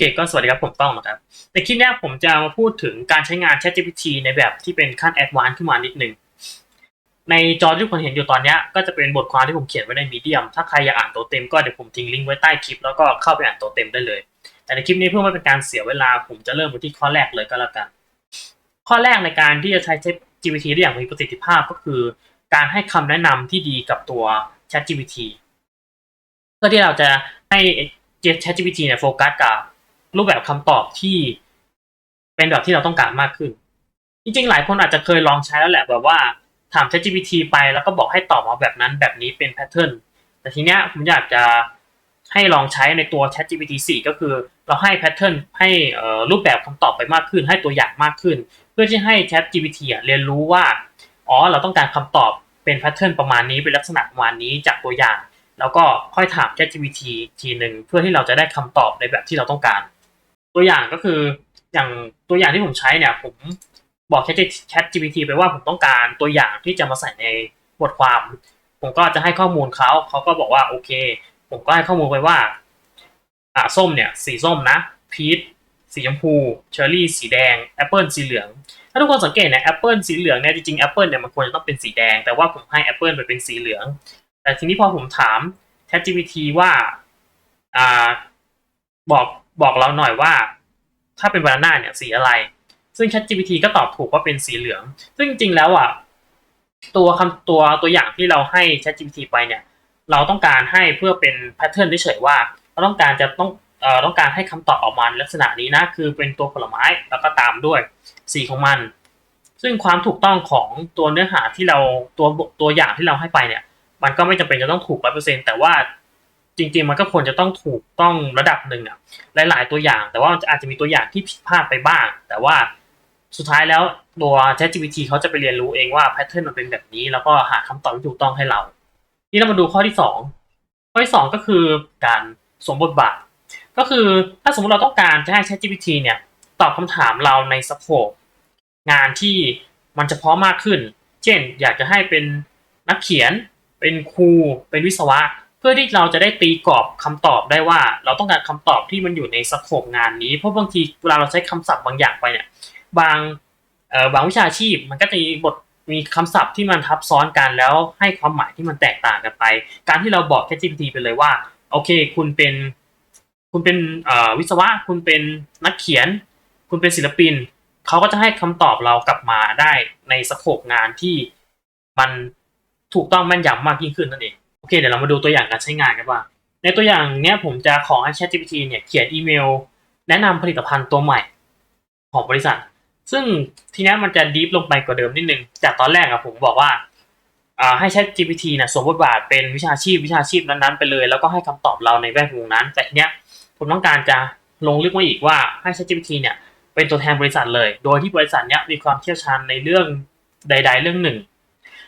เคก็สวัสดีครับผมต้องนะครับในคลิปนี้ผมจะมาพูดถึงการใช้งาน ChatGPT ในแบบที่เป็นขั้นแอดวานซ์ขึ้นมานิดนึง ในจอที่คุณเห็นอยู่ตอนนี้ก็จะเป็นบทความที่ผมเขียนไว้ในมีเดียมถ้าใครอยากอ่านตัวเต็มก็เดี๋ยวผมทิ้งลิงก์ไว้ใต้คลิปแล้วก็เข้าไปอ่านตัวเต็มได้เลย แต่ในคลิปนี้เพื่อไม่เป็นการเสียเวลาผมจะเริ่มไปที่ข้อแรกเลยก็แล้วกัน ข้อแรกในการที่จะใช้ ChatGPT ได้อย่างมีประสิทธิภาพก็คือ การให้คำแนะนำที่ดีกับตัว ChatGPT เพื่อที่เราจะให้ ChatGPT เนี่ยโฟกัสกับ รูปแบบคำตอบที่เป็นแบบที่เราต้องการมากขึ้น จริงๆ หลายคนอาจจะเคยลองใช้แล้วแหละแบบว่าถาม ChatGPT ไปแล้วก็บอกให้ตอบมาแบบนั้นแบบนี้เป็นแพทเทิร์นแต่ทีเนี้ยผมอยากจะให้ลองใช้ในตัว ChatGPT 4 ก็คือเราให้แพทเทิร์นให้รูปแบบคำตอบไปมากขึ้น ให้ตัวอย่างมากขึ้น เพื่อที่ให้ ChatGPT เรียนรู้ว่าอ๋อเราต้องการคำตอบเป็นแพทเทิร์นประมาณนี้เป็นลักษณะประมาณนี้จากตัวอย่าง แล้วก็ค่อยถาม ChatGPT ทีหนึ่งเพื่อที่เราจะได้คำตอบในแบบที่เราต้องการ ตัวอย่างก็คืออย่างตัวอย่างที่ผมใช้เนี่ย ผมบอก ChatGPT ไปว่าผมต้องการตัวอย่างที่จะมาใส่ในบทความ ผมก็จะให้ข้อมูลเขาเขาก็บอกว่าโอเค ผมก็ให้ข้อมูลไปว่าอ่าส้มเนี่ย สีส้มนะพีชสีชมพูเชอร์รี่สีแดงแอปเปิลสีเหลือง ถ้าทุกคนสังเกตเนี่ยแอปเปิลสีเหลืองเนี่ยจริงๆแอปเปิลเนี่ยมันควรจะต้องเป็นสีแดง แต่ว่าผมให้แอปเปิลไปเป็นสีเหลือง แต่ทีนี้พอผมถาม ChatGPT ว่าอ่าบอก บอกเราหน่อยว่า ถ้าเป็นบานาน่าเนี่ยสีอะไร ซึ่ง ChatGPT ก็ตอบถูกว่าเป็นสีเหลือง ซึ่งจริงๆแล้วอะตัวคำตัวตัวอย่างที่เราให้ ChatGPT ไปเนี่ย เราต้องการให้เพื่อเป็นแพทเทิร์นเฉยๆว่า เราต้องการจะต้องเอ่อต้องการให้คำตอบออกมาในลักษณะนี้นะ คือเป็นตัวผลไม้แล้วก็ตามด้วยสีของมัน ซึ่งความถูกต้องของตัวเนื้อหาที่เราตัวตัวอย่างที่เราให้ไปเนี่ย มันก็ไม่จำเป็นจะต้องถูกร้อยเปอร์เซ็นต์แต่ว่า จริง ๆ มันก็ควรจะต้องถูกต้องระดับหนึ่งอะหลาย ๆ ตัวอย่าง แต่ว่าอาจจะมีตัวอย่างที่ผิดพลาดไปบ้าง แต่ว่าสุดท้ายแล้วตัว ChatGPT เขาจะไปเรียนรู้เองว่าแพทเทิร์นมันเป็นแบบนี้ แล้วก็หาคำตอบที่ถูกต้องให้เรา นี่เรามาดูข้อที่สองข้อที่สองก็คือการสมบทบาท ก็คือถ้าสมมติเราต้องการจะให้ ChatGPT เนี่ยตอบคำถามเราในสโคปงานที่มันเฉพาะมากขึ้น เช่น อยากจะให้เป็นนักเขียน เป็นครู เป็นวิศวะ เพื่อที่เราจะได้ตีกรอบคำตอบได้ว่า เราต้องการคำตอบที่มันอยู่ในสโคปงานนี้ เพราะบางทีเวลาเราใช้คำศัพท์บางอย่างไปเนี่ย บางเอ่อบางวิชาชีพมันก็จะมีบทมีคำศัพท์ที่มันทับซ้อนกันแล้วให้ความหมายที่มันแตกต่างกันไป การที่เราบอก ChatGPT ไปเลยว่า โอเค คุณเป็น คุณเป็นวิศวะ คุณเป็นนักเขียน คุณเป็นศิลปิน เขาก็จะให้คำตอบเรากลับมาได้ในสโคปงานที่มันถูกต้องแม่นยำมากยิ่งขึ้นนั่นเอง โอเคเดี๋ยวเรามาดูตัวอย่างการใช้งานกันว่า ในตัวอย่างเนี้ยผมจะขอให้ ChatGPT เนี่ยเขียนอีเมล แนะนำผลิตภัณฑ์ตัวใหม่ ของบริษัท ซึ่งทีนี้มันจะดีฟลงไปกว่าเดิมนิดนึง จากตอนแรกอะผมบอกว่าให้ ChatGPT นะสวมบทบาทเป็นวิชาชีพวิชาชีพนั้นๆไปเลย แล้วก็ให้คำตอบเราในแวดวงนั้น แต่ทีเนี้ยผมต้องการจะลงลึกมาอีกว่าให้ ChatGPT เนี่ยเป็นตัวแทนบริษัทเลย โดยที่บริษัทเนี้ยมีความเชี่ยวชาญในเรื่องใด ๆ เรื่องหนึ่ง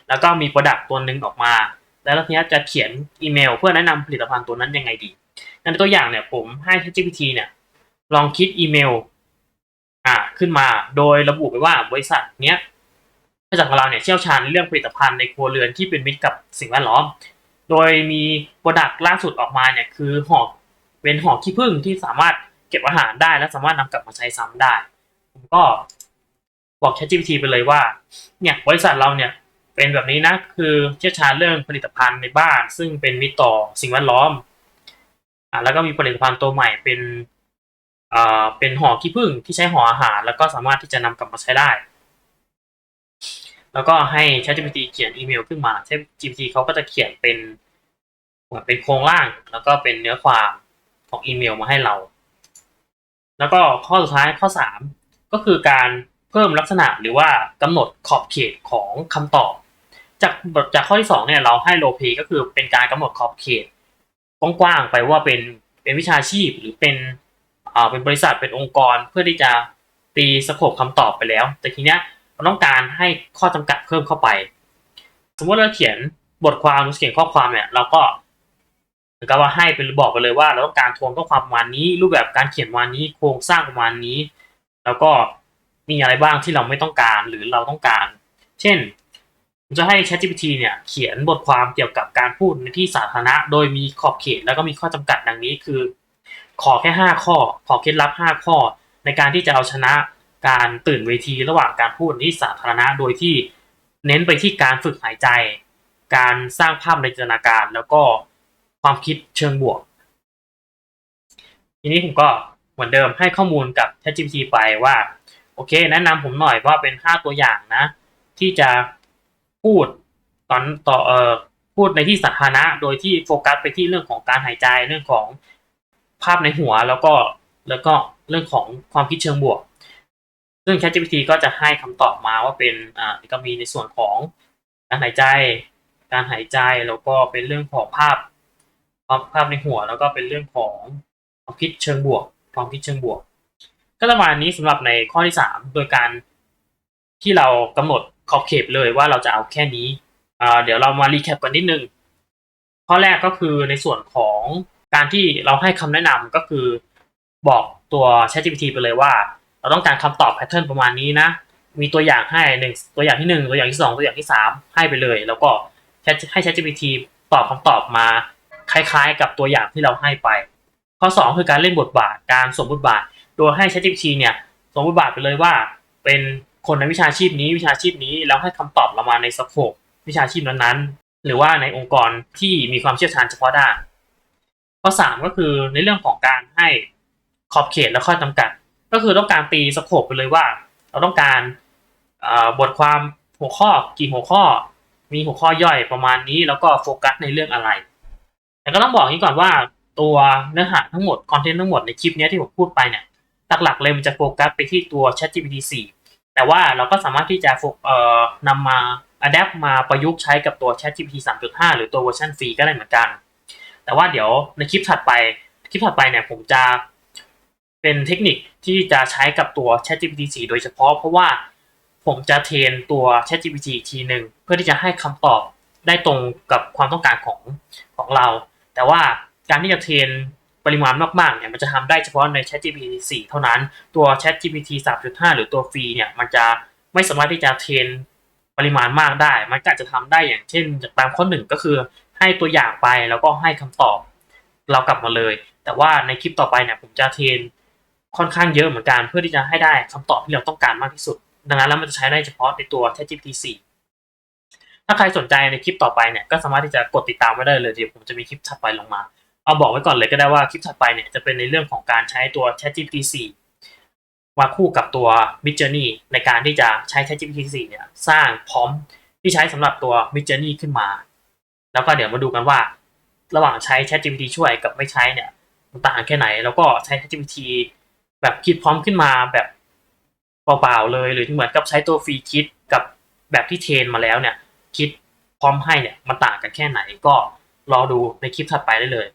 แล้วก็มีโปรดักต์ตัวหนึ่งออกมา แล้วทีนี้จะเขียนอีเมล เพื่อแนะนำผลิตภัณฑ์ตัวนั้นยังไงดีในตัวอย่างเนี่ยผมให้ ChatGPT เนี่ย ลองคิดอีเมล อ่าขึ้นมาโดยระบุไปว่าบริษัทเนี้ยบริษัทของเราเนี่ยเชี่ยวชาญเรื่องผลิตภัณฑ์ในครัวเรือนที่เป็นมิตรกับสิ่งแวดล้อม โดยมีโปรดักต์ล่าสุดออกมาเนี่ยคือห่อเป็นห่อขี้ผึ้งที่สามารถเก็บอาหารได้ และสามารถนำกลับมาใช้ซ้ำได้ ผมก็บอก ChatGPT ไปเลยว่า เนี่ยบริษัทเราเนี่ย เป็นแบบนี้นะคือเชี่ยวชาญเรื่องผลิตภัณฑ์ในบ้าน ซึ่งเป็นมิตรต่อสิ่งแวดล้อมอ่าแล้วก็มีผลิตภัณฑ์ตัวใหม่เป็นอ่าเป็นห่อขี้ผึ้งที่ใช้ห่ออาหาร แล้วก็สามารถที่จะนำกลับมาใช้ได้ แล้วก็ให้ ChatGPT เขียนอีเมลขึ้นมา ChatGPT เขาก็จะเขียนเป็นเหมือนเป็นโครงร่าง แล้วก็เป็นเนื้อความของอีเมลมาให้เรา แล้วก็ข้อสุดท้ายข้อ 3 ก็คือการเพิ่มลักษณะหรือว่ากำหนดขอบเขตของคำตอบ จากจากข้อที่2เนี่ยเราให้โลเพก็คือเป็นการกำหนดขอบเขตกว้างๆไปว่าเป็นเป็นวิชาชีพหรือเป็นอ่าเป็นบริษัทเป็นองค์กรเพื่อที่จะตีสโคปคำตอบไปแล้ว แต่ทีเนี้ยเราต้องการให้ข้อจำกัดเพิ่มเข้าไป สมมติเราเขียนบทความหรือเขียนข้อความเนี่ยเราก็เหมือนกับว่าให้เป็นบอกไปเลยว่า เราต้องการทวงข้อความประมาณนี้ รูปแบบการเขียนประมาณนี้โครงสร้างประมาณนี้ แล้วก็มีอะไรบ้างที่เราไม่ต้องการหรือเราต้องการ เช่น ผมจะให้ ChatGPT เนี่ยเขียนบทความเกี่ยวกับการพูดในที่สาธารณะ โดยมีขอบเขตแล้วก็มีข้อจำกัดดังนี้คือ ขอแค่ห้าข้อ ขอเคล็ดลับห้าข้อ ในการที่จะเอาชนะการตื่นเวทีระหว่างการพูดในที่สาธารณะ โดยที่เน้นไปที่การฝึกหายใจ การสร้างภาพในจินตนาการ แล้วก็ความคิดเชิงบวก ทีนี้ผมก็เหมือนเดิมให้ข้อมูลกับ ChatGPT ไปว่าโอเค แนะนำผมหน่อยว่าเป็นห้าตัวอย่างนะ ที่จะ พูดตอนต่อเอ่อพูดในที่สาธารณะ โดยที่โฟกัสไปที่เรื่องของการหายใจเรื่องของภาพในหัวแล้วก็แล้วก็เรื่องของความคิดเชิงบวก ซึ่ง ChatGPT ก็จะให้คำตอบมาว่าเป็นอ่าก็มีในส่วนของการหายใจ การหายใจแล้วก็เป็นเรื่องของภาพภาพในหัว แล้วก็เป็นเรื่องของความคิดเชิงบวก ความคิดเชิงบวก ก็ประมาณนี้สำหรับในข้อที่สามโดยการที่เรากำหนด ขอบเขตเลยว่าเราจะเอาแค่นี้เดี๋ยวเรามารีแคปกันนิดนึง ข้อแรกก็คือในส่วนของการที่เราให้คำแนะนำก็คือบอกตัว ChatGPT ไปเลยว่า เราต้องการคำตอบแพทเทิร์นประมาณนี้นะ มีตัวอย่างให้หนึ่งตัวอย่างที่หนึ่งตัวอย่างที่สองตัวอย่างที่สามให้ไปเลย แล้วก็ให้ ChatGPT ตอบคำตอบมาคล้ายๆ กับตัวอย่างที่เราให้ไป ข้อสองคือการเล่นบทบาทการสมบทบาท โดยให้ ChatGPT เนี่ยสมบทบาทไปเลยว่าเป็น คนในวิชาชีพนี้วิชาชีพนี้แล้วให้คำตอบเรามาในสโคปวิชาชีพนั้นๆ หรือว่าในองค์กรที่มีความเชี่ยวชาญเฉพาะด้านข้อสามก็คือในเรื่องของการให้ขอบเขตและข้อจำกัด ก็คือต้องการตีสโคปไปเลยว่า เราต้องการบทความหัวข้อกี่หัวข้อ มีหัวข้อย่อยประมาณนี้ แล้วก็โฟกัสในเรื่องอะไร แต่ก็ต้องบอกนี้ก่อนว่าตัวเนื้อหาทั้งหมดคอนเทนต์ทั้งหมดในคลิปนี้ที่ผมพูดไปเนี่ยหลักๆเลยมันจะโฟกัสไปที่ตัว ChatGPT 4 แต่ว่าเราก็สามารถที่จะเอ่อนำมาอัดแอปมาประยุกต์ใช้กับตัว ChatGPT 3.5 หรือตัวเวอร์ชันฟรีก็ได้เหมือนกัน แต่ว่าเดี๋ยวในคลิปถัดไปคลิปถัดไปเนี่ยผมจะเป็นเทคนิคที่จะใช้กับตัว ChatGPT 4 โดยเฉพาะเพราะว่าผมจะเทรนตัว ChatGPT อีกทีหนึ่งเพื่อที่จะให้คำตอบได้ตรงกับความต้องการของของเรา แต่ว่าการที่จะเทรน ปริมาณมากๆเนี่ยมันจะทำได้เฉพาะใน ChatGPT 4 เท่านั้น ตัว ChatGPT 3.5 หรือตัวฟรีเนี่ยมันจะไม่สามารถที่จะเทรนปริมาณมากได้ มันก็อาจจะทำได้อย่างเช่นจากตามข้อหนึ่งก็คือให้ตัวอย่างไปแล้วก็ให้คำตอบเรากลับมาเลย แต่ว่าในคลิปต่อไปเนี่ยผมจะเทรนค่อนข้างเยอะเหมือนกันเพื่อที่จะให้ได้คำตอบที่เราต้องการมากที่สุด ดังนั้นแล้วมันจะใช้ได้เฉพาะในตัว ChatGPT 4 ถ้าใครสนใจในคลิปต่อไปเนี่ยก็สามารถที่จะกดติดตามไว้ได้เลยเดี๋ยวผมจะมีคลิปถัดไปลงมา เอาบอกไว้ก่อนเลยก็ได้ว่าคลิปถัดไปเนี่ยจะเป็นในเรื่องของการใช้ตัว ChatGPT 4มาคู่กับตัว Midjourney ในการที่จะใช้ ChatGPT 4เนี่ยสร้างพร้อมที่ใช้สำหรับตัว Midjourney ขึ้นมา แล้วก็เดี๋ยวมาดูกันว่า ระหว่างใช้ ChatGPT ช่วยกับไม่ใช้เนี่ยมันต่างแค่ไหน แล้วก็ใช้ ChatGPT แบบคิดพร้อมขึ้นมาแบบเปล่าๆเลย หรือเหมือนกับใช้ตัวฟรีคิดกับแบบที่เทรนมาแล้วเนี่ยคิดพร้อมให้เนี่ยมันต่างกันแค่ไหนก็รอดูในคลิปถัดไปได้เลย